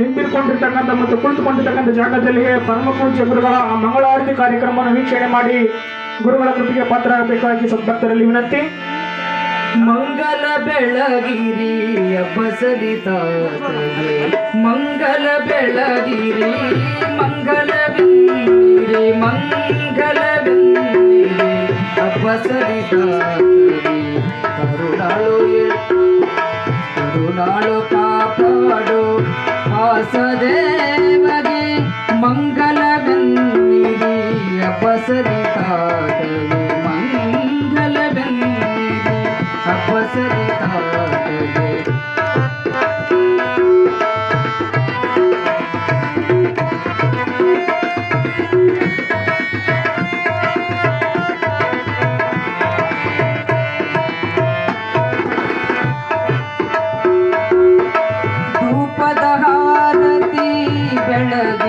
ನಿಂತಿಕೊಂಡಿರ್ತಕ್ಕಂಥ ಮತ್ತು ಕುಳಿತುಕೊಂಡಿರ್ತಕ್ಕಂಥ ಜಾಗದಲ್ಲಿ ಪರಮ ಪೂಜ್ಯ ಗುರುಗಳ ಮಂಗಳಾರತಿ ಕಾರ್ಯಕ್ರಮವನ್ನು ವೀಕ್ಷಣೆ ಮಾಡಿ ಗುರುಗಳ ಕೃಪೆಗೆ ಪಾತ್ರರಾಗಬೇಕಾಗಿ ಸದ್ಭಕ್ತರಲ್ಲಿ ವಿನಂತಿ. ಮಂಗಲ ಬೆಳಗಿರಿ ಬಸದಿ ಮಂಗಲ ಬೆಳಗಿರಿ, ಮಂಗಲ ಮಂಗಲವೆಂದಿರೆ ಮಂಗಳ ಕರುಣಾಳು ಕರುಣಾಳು ವಾಸದೇವಗೆ ಮಂಗಲವೆಂದಿರಿ ಅಬ್ಬಸರಿತಾತವೆ ಮಂಗಲವೆಂದಿರಿ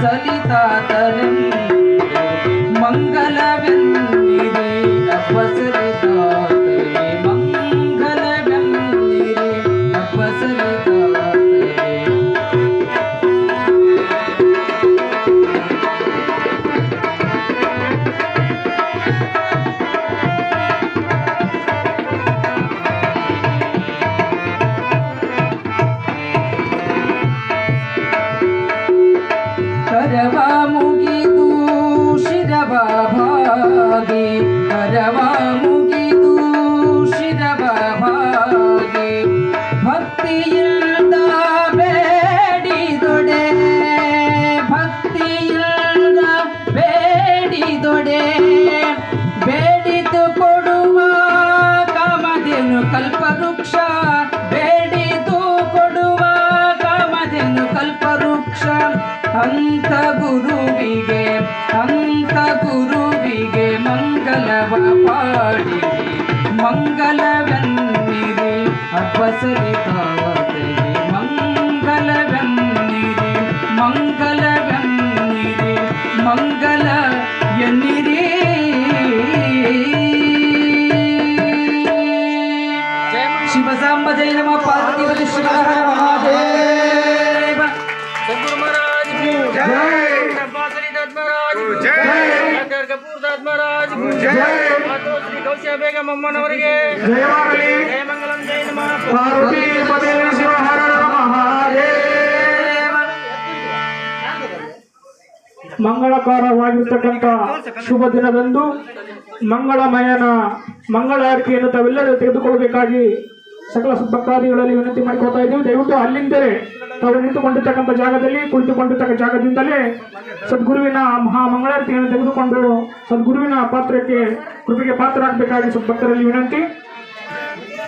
सरितातरणी मङ्गलविन्द ಅಂತ ಗುರುವಿಗೆ ಅಂತ ಗುರುವಿಗೆ ಮಂಗಲವ ಪಾಡಿರಿ. ಮಂಗಲವೆನ್ನಿರಿ ಅಬ್ಬಸರಿತಾತಗೆ ಡಾಕ್ಟರ್ ಶುಭ ದಿನದಂದು ಮಂಗಳಮಯನ ಮಂಗಳಾರತಿಯನ್ನು ತಾವೆಲ್ಲರೂ ತೆಗೆದುಕೊಳ್ಳಬೇಕಾಗಿ ಸಕಲ ಭಕ್ತಾದಿಗಳಲ್ಲಿ ವಿನಂತಿ ಮಾಡಿಕೊಳ್ತಾ ಇದ್ದೀವಿ. ದಯವಿಟ್ಟು ಅಲ್ಲಿಂದರೆ ತಾವು ನಿಂತುಕೊಂಡಿರ್ತಕ್ಕಂಥ ಜಾಗದಲ್ಲಿ, ಕುಳಿತುಕೊಂಡಿರ್ತಕ್ಕ ಜಾಗದಿಂದಲೇ ಸದ್ಗುರುವಿನ ಮಹಾ ಮಂಗಳಾರತಿಯನ್ನು ತೆಗೆದುಕೊಂಡು ಸದ್ಗುರುವಿನ ಪಾತ್ರಕ್ಕೆ ಕೃಪೆಗೆ ಪಾತ್ರರಾಗಬೇಕಾಗಿ ಸದ್ಭಕ್ತರಲ್ಲಿ ವಿನಂತಿ.